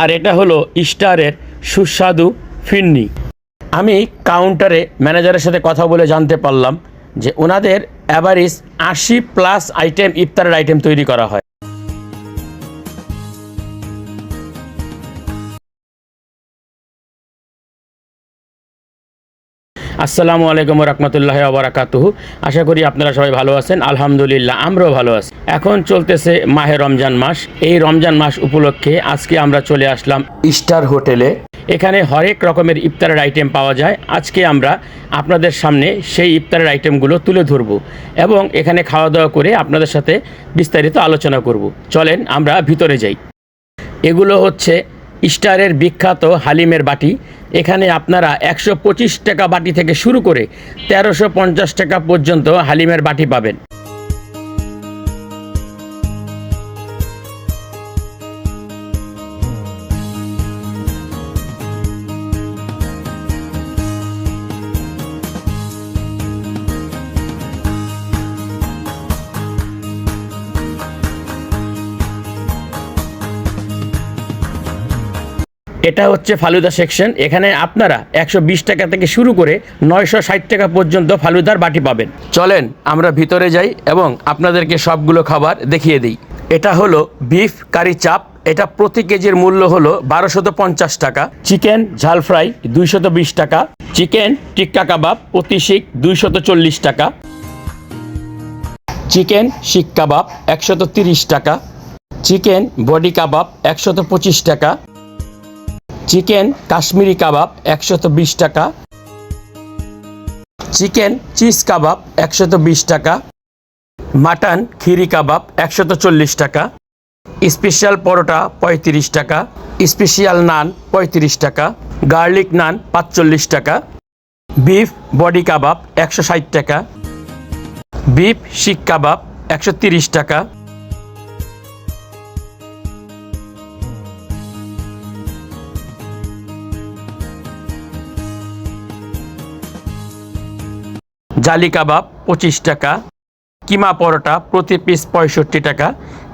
আর এটা হলো স্টারের সুস্বাদু ফিন্নি। আমি কাউন্টারে ম্যানেজারের সাথে কথা বলে জানতে পারলাম যে ওনাদের অ্যাভারেজ আশি প্লাস আইটেম ইফতারের আইটেম তৈরি করা হয়। আসসালামু আলাইকুম রহমতুল্লাহ আবরাকাতুহু আশা করি আপনারা সবাই ভালো আছেন। আলহামদুলিল্লাহ, আমরাও ভালো আছি। এখন চলতেছে মাহে রমজান মাস। এই রমজান মাস উপলক্ষে আজকে আমরা চলে আসলাম স্টার হোটেলে। এখানে হরেক রকমের ইফতারের আইটেম পাওয়া যায়। আজকে আমরা আপনাদের সামনে সেই ইফতারের আইটেমগুলো তুলে ধরব এবং এখানে খাওয়া দাওয়া করে আপনাদের সাথে বিস্তারিত আলোচনা করব। চলেন আমরা ভিতরে যাই। এগুলো হচ্ছে স্টারের বিখ্যাত হালিমের বাটি। এখানে আপনারা একশো পঁচিশ টাকা বাটি থেকে শুরু করে তেরোশো টাকা পর্যন্ত হালিমের বাটি পাবেন। এটা হচ্ছে ফালুদা সেকশন এখানে আপনারা একশো বিশ টাকা থেকে শুরু করে নয়শো ষাট টাকা পর্যন্ত ফালুদার বাটি পাবেন। চলেন আমরা ভিতরে যাই এবং আপনাদেরকে সবগুলো খাবার দেখিয়ে দিই। এটা হলো বিফ কারি চাপ এটা প্রতি কেজির মূল্য হলো বারোশত পঞ্চাশ টাকা। চিকেন ঝাল ফ্রাই দুইশত বিশ টাকা। চিকেন টিক্কা কাবাব প্রতি শিক দুইশত চল্লিশ টাকা। চিকেন শিক কাবাব একশত তিরিশ টাকা। চিকেন বডি কাবাব একশত পঁচিশ টাকা। চিকেন কাশ্মীরি কাবাব একশত বিশ টাকা। চিকেন চিজ কাবাব একশত বিশ টাকা। মাটন খিরি কাবাব একশত চল্লিশ টাকা। স্পেশাল পরোটা পঁয়ত্রিশ টাকা। স্পেশাল নান পঁয়ত্রিশ টাকা। গার্লিক নান পাঁচচল্লিশ টাকা। বিফ বডি কাবাব একশো ষাট টাকা। বিফ শিক কাবাব একশো তিরিশ টাকা। জালি কাবাব পঁচিশ টাকা, কিমা পরোটা প্রতি পিস পঁয়ষট্টি টাকা,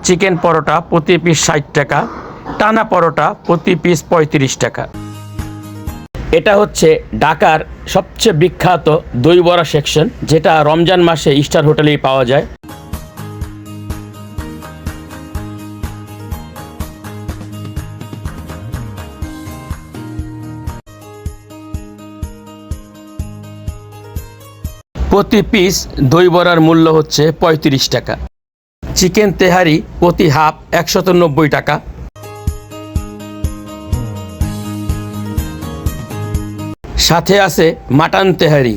চিকেন পরোটা প্রতি পিস ষাট টাকা, টানা পরোটা প্রতি পিস পঁয়ত্রিশ টাকা। এটা হচ্ছে ঢাকার সবচেয়ে বিখ্যাত দই বড়া সেকশন যেটা রমজান মাসে স্টার হোটেলেই পাওয়া যায়। প্রতি পিস দই বড়ার মূল্য হচ্ছে পঁয়ত্রিশ টাকা। চিকেন তেহারি প্রতি হাফ একশত নব্বই টাকা। সাথে আছে মাটন তেহারি।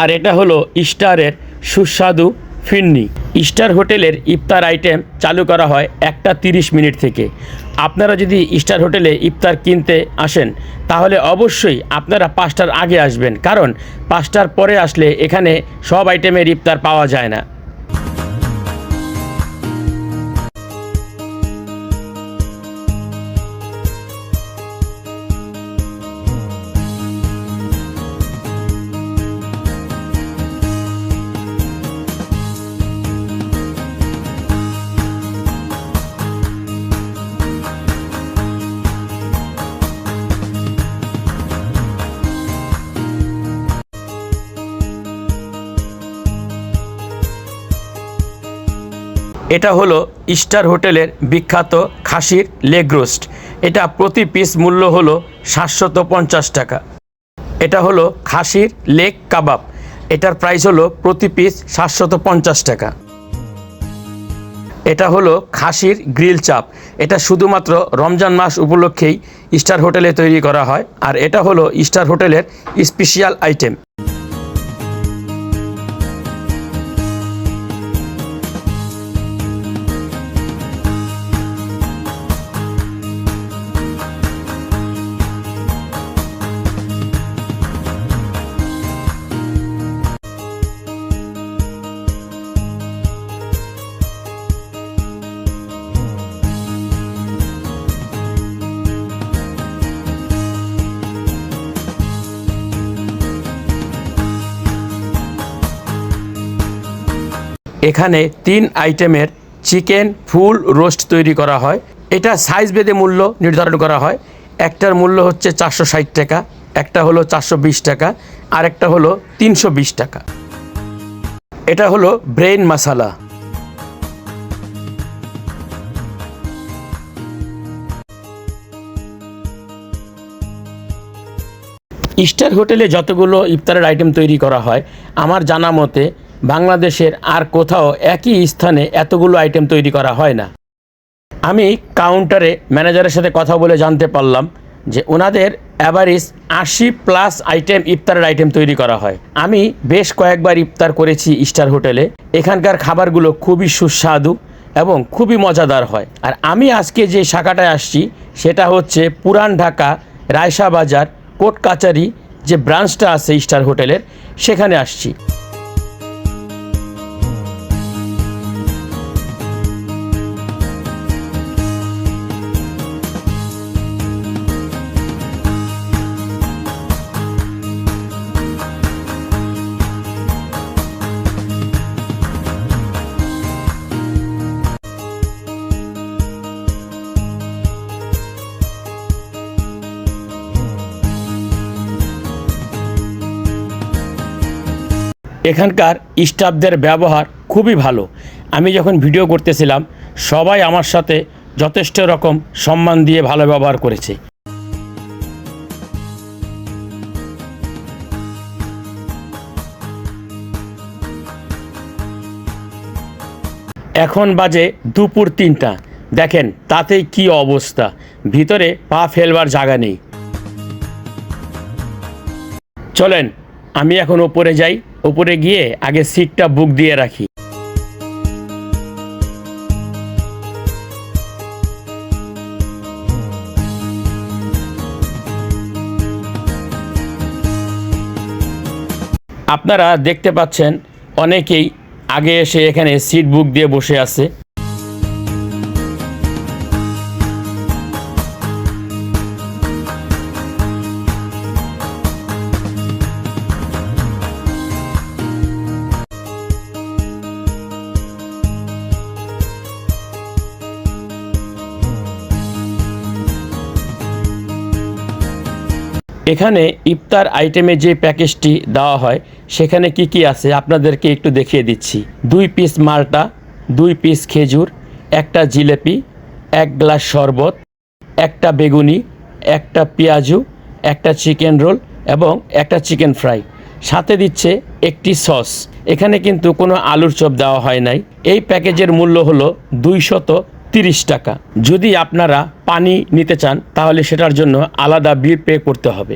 আর এটা হলো স্টারের সুস্বাদু ফিরনি স্টার হোটেলের ইফতার আইটেম চালু করা হয় একটা তিরিশ মিনিট থেকে। আপনারা যদি স্টার হোটেলে ইফতার কিনতে আসেন, তাহলে অবশ্যই আপনারা পাঁচটার আগে আসবেন। কারণ পাঁচটার পরে আসলে এখানে সব আইটেমের ইফতার পাওয়া যায় না। এটা হলো স্টার হোটেলের বিখ্যাত খাসির লেগ রোস্ট। এটা প্রতি পিস মূল্য হলো সাতশত পঞ্চাশ টাকা। এটা হলো খাসির লেগ কাবাব। এটার প্রাইস হলো প্রতি পিস সাতশত পঞ্চাশ টাকা। এটা হলো খাসির গ্রিল চাপ। এটা শুধুমাত্র রমজান মাস উপলক্ষেই স্টার হোটেলে তৈরি করা হয়। আর এটা হলো স্টার হোটেলের স্পেশাল আইটেম এখানে তিন আইটেমের চিকেন ফুল রোস্ট তৈরি করা হয়। এটা সাইজ বেঁধে মূল্য নির্ধারণ করা হয়। একটার মূল্য হচ্ছে চারশো ষাট টাকা, একটা হলো চারশো বিশ টাকা আর একটা হলো তিনশো বিশ টাকা। এটা হলো ব্রেন মশালা। স্টার হোটেলে যতগুলো ইফতারের আইটেম তৈরি করা হয়, আমার জানা মতে বাংলাদেশের আর কোথাও একই স্থানে এতগুলো আইটেম তৈরি করা হয় না। আমি কাউন্টারে ম্যানেজারের সাথে কথা বলে জানতে পারলাম যে ওনাদের অ্যাভারেজ আশি প্লাস আইটেম ইফতারের আইটেম তৈরি করা হয়। আমি বেশ কয়েকবার ইফতার করেছি স্টার হোটেলে এখানকার খাবারগুলো খুবই সুস্বাদু এবং খুবই মজাদার হয়। আর আমি আজকে যে শাখাটায় আসছি, সেটা হচ্ছে পুরান ঢাকা রায়সা বাজার কোর্ট কাচারি যে ব্রাঞ্চটা আছে স্টার হোটেলের সেখানে আসছি। এখানকার স্টাফদের ব্যবহার খুবই ভালো। আমি যখন ভিডিও করতেছিলাম, সবাই আমার সাথে যথেষ্ট রকম সম্মান দিয়ে ভালো ব্যবহার করেছে। এখন বাজে দুপুর তিনটা। দেখেন, তাতেই কি অবস্থা। ভিতরে পা ফেলবার জায়গা নেই। চলেন আমি এখন ওপরে যাই ওপরে গিয়ে আগে সিটটা বুক দিয়ে রাখি। আপনারা দেখতে পাচ্ছেন, অনেকেই আগে এসে এখানে সিট বুক দিয়ে বসে আছে। এখানে ইফতার আইটেমে যে প্যাকেজটি দেওয়া হয়, সেখানে কি কি আছে আপনাদেরকে একটু দেখিয়ে দিচ্ছি। দুই পিস মালটা, দুই পিস খেজুর, একটা জিলেপি, এক গ্লাস শরবত, একটা বেগুনি, একটা পেঁয়াজু, একটা চিকেন রোল এবং একটা চিকেন ফ্রাই। সাথে দিচ্ছে একটি সস। এখানে কিন্তু কোনো আলুর চপ দেওয়া হয় নাই। এই প্যাকেজের মূল্য হলো দুইশত তিরিশ টাকা। যদি আপনারা পানি নিতে চান, তাহলে সেটার জন্য আলাদা বিল পে করতে হবে।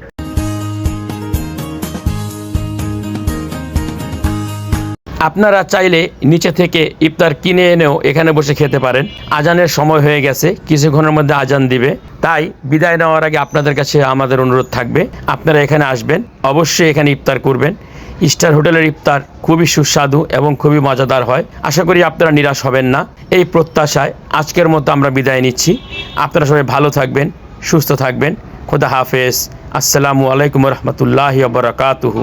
আপনারা চাইলে নিচে থেকে ইফতার কিনে এনেও এখানে বসে খেতে পারেন। আজানের সময় হয়ে গেছে, কিছুক্ষণের মধ্যে আজান দিবে। তাই বিদায় নেওয়ার আগে আপনাদের কাছে আমাদের অনুরোধ থাকবে। আপনারা এখানে আসবেন, অবশ্যই এখানে ইফতার করবেন। স্টার হোটেলের ইফতার খুবই সুস্বাদু এবং খুবই মজাদার হয়। আশা করি আপনারা নিরাশ হবেন না। এই প্রত্যাশায় আজকের মতো আমরা বিদায় নিচ্ছি। আপনারা সবাই ভালো থাকবেন, সুস্থ থাকবেন। খোদা হাফেজ। আসসালামু আলাইকুম রহমতুল্লাহ বরকাতুহু।